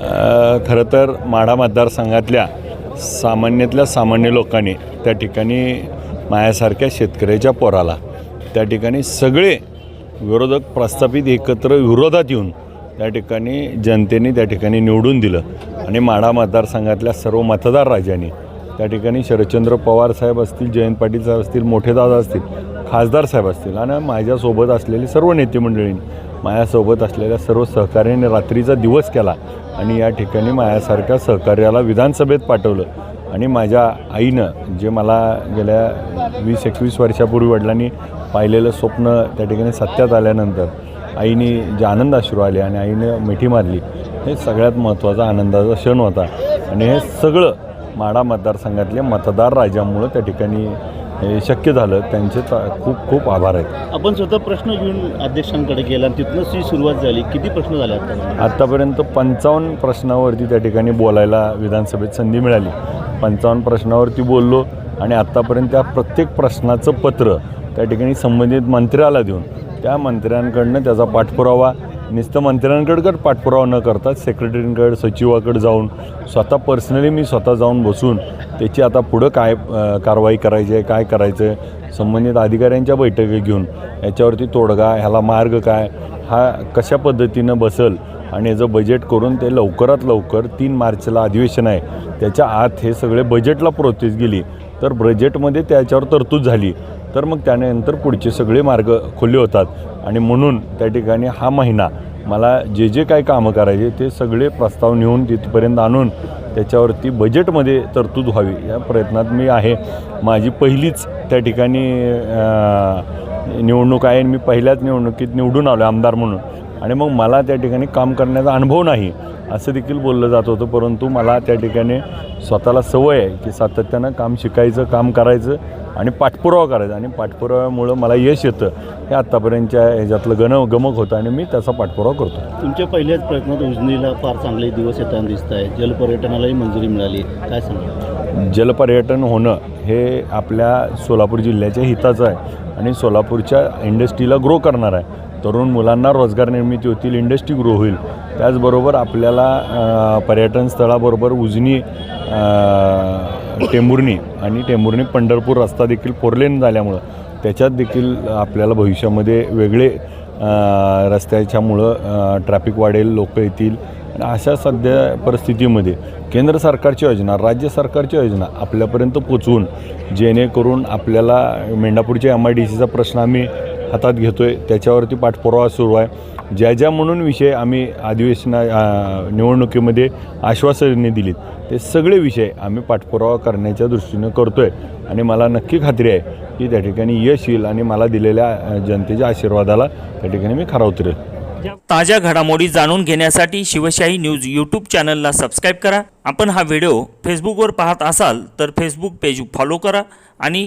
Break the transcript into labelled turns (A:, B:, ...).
A: खरं तर माढा मतदारसंघातल्या सामान्यातल्या सामान्य लोकांनी त्या ठिकाणी माझ्यासारख्या शेतकऱ्याच्या पोराला त्या ठिकाणी सगळे विरोधक प्रस्थापित एकत्र विरोधात येऊन त्या ठिकाणी जनतेने त्या ठिकाणी निवडून दिलं. आणि माढा मतदारसंघातल्या सर्व मतदार राजांनी त्या ठिकाणी शरदचंद्र पवार साहेब असतील जयंत पाटील साहेब असतील मोठे दादा असतील खासदार साहेब असतील आणि माझ्यासोबत असलेली सर्व नेते मंडळींनी माझ्यासोबत असलेल्या सर्व सहकार्याने रात्रीचा दिवस केला. आणि या ठिकाणी माझ्यासारख्या सहकार्याला विधानसभेत पाठवलं. आणि माझ्या आईनं जे मला गेल्या वीस एकवीस वर्षापूर्वी वडिलांनी पाहिलेलं स्वप्न त्या ठिकाणी सत्यात आल्यानंतर आईने जे आनंद अश्रू आले आणि आईनं मिठी मारली हे सगळ्यात महत्त्वाचा आनंदाचा क्षण होता. आणि हे सगळं माढा मतदारसंघातल्या मतदार राजामुळं त्या ठिकाणी हे शक्य झालं. त्यांचे खूप खूप आभार आहेत.
B: आपण स्वतः प्रश्न घेऊन अध्यक्षांकडे गेला तिथनंच ही सुरुवात झाली. किती प्रश्न झाले आता
A: आत्तापर्यंत पंचावन्न प्रश्नावरती त्या ठिकाणी बोलायला विधानसभेत संधी मिळाली. पंचावन्न प्रश्नावरती बोललो आणि आत्तापर्यंत त्या प्रत्येक प्रश्नाचं पत्र त्या ठिकाणी संबंधित मंत्र्याला देऊन त्या मंत्र्यांकडनं त्याचा पाठपुरावा नुसतं मंत्र्यांकडं पाठपुरावा न करता सेक्रेटरींकडे सचिवाकडे जाऊन स्वतः पर्सनली मी स्वतः जाऊन बसून त्याची आता पुढं काय कारवाई करायची आहे काय करायचं आहे संबंधित अधिकाऱ्यांच्या बैठकी घेऊन याच्यावरती तोडगा ह्याला मार्ग काय हा कशा पद्धतीनं बसल आणि याचं बजेट करून ते लवकरात लवकर तीन मार्चला अधिवेशन आहे त्याच्या आत हे सगळे बजेटला प्रोसेस गेली तर बजेटमध्ये त्याच्यावर तरतूद झाली तर मग त्यानंतर पुढचे सगळे मार्ग खुले होतात. आणि म्हणून त्या ठिकाणी हा महिना मला जे जे काय कामं करायचे ते सगळे प्रस्ताव नेऊन तिथपर्यंत आणून त्याच्यावरती बजेटमध्ये तरतूद व्हावी या प्रयत्नात मी आहे. माझी पहिलीच त्या ठिकाणी निवडणूक आहे आणि मी पहिल्याच निवडणुकीत निवडून आलो आमदार म्हणून. आणि मग मला त्या ठिकाणी काम करण्याचा अनुभव नाही असं देखील बोललं जात होतं. परंतु मला त्या ठिकाणी स्वतःला सवय आहे की सातत्यानं काम शिकायचं काम करायचं आणि पाठपुरावा करायचा. आणि पाठपुराव्यामुळं मला यश येतं. हे आत्तापर्यंतच्या ह्याच्यातलं गण गमक होतं आणि मी त्याचा पाठपुरावा करतो.
B: तुमच्या पहिल्याच प्रयत्नात उजनीला फार चांगले दिवस येताना दिसत आहे जलपर्यटनालाही मंजुरी मिळाली. काय सांगा
A: जलपर्यटन होणं हे आपल्या सोलापूर जिल्ह्याच्या हिताचं आहे आणि सोलापूरच्या इंडस्ट्रीला ग्रो करणार आहे. तरुण मुलांना रोजगार निर्मिती होतील इंडस्ट्री ग्रो होईल. त्याचबरोबर आपल्याला पर्यटन स्थळाबरोबर उजनी अ, टेंभुर्णी आणि टेंभुर्णी पंढरपूर रस्ता देखील फोरलेन झाल्यामुळं त्याच्यात देखील आपल्याला भविष्यामध्ये वेगळे रस्त्याच्यामुळं ट्रॅफिक वाढेल लोक येतील. अशा सध्या परिस्थितीमध्ये केंद्र सरकारची योजना राज्य सरकारची योजना आपल्यापर्यंत पोचवून जेणेकरून आपल्याला मेंढापूरच्या एम आय डी सीचा प्रश्न आम्ही हातात घेतो आहे त्याच्यावरती पाठपुरावा सुरू आहे. ज्या ज्या म्हणून विषय आम्ही अधिवेशना निवडणुकीमध्ये आश्वासने दिलीत ते सगळे विषय आम्ही पाठपुरावा करण्याच्या दृष्टीनं करतो आहे आणि मला नक्की खात्री आहे की त्या ठिकाणी यश येईल आणि मला दिलेल्या जनतेच्या आशीर्वादाला त्या ठिकाणी मी खरा उतरेल.
C: ताज्या घडामोडी जाणून घेण्यासाठी शिवशाही न्यूज यूट्यूब चॅनलला सबस्क्राईब करा. आपण हा व्हिडिओ फेसबुकवर पाहत असाल तर फेसबुक पेज फॉलो करा आणि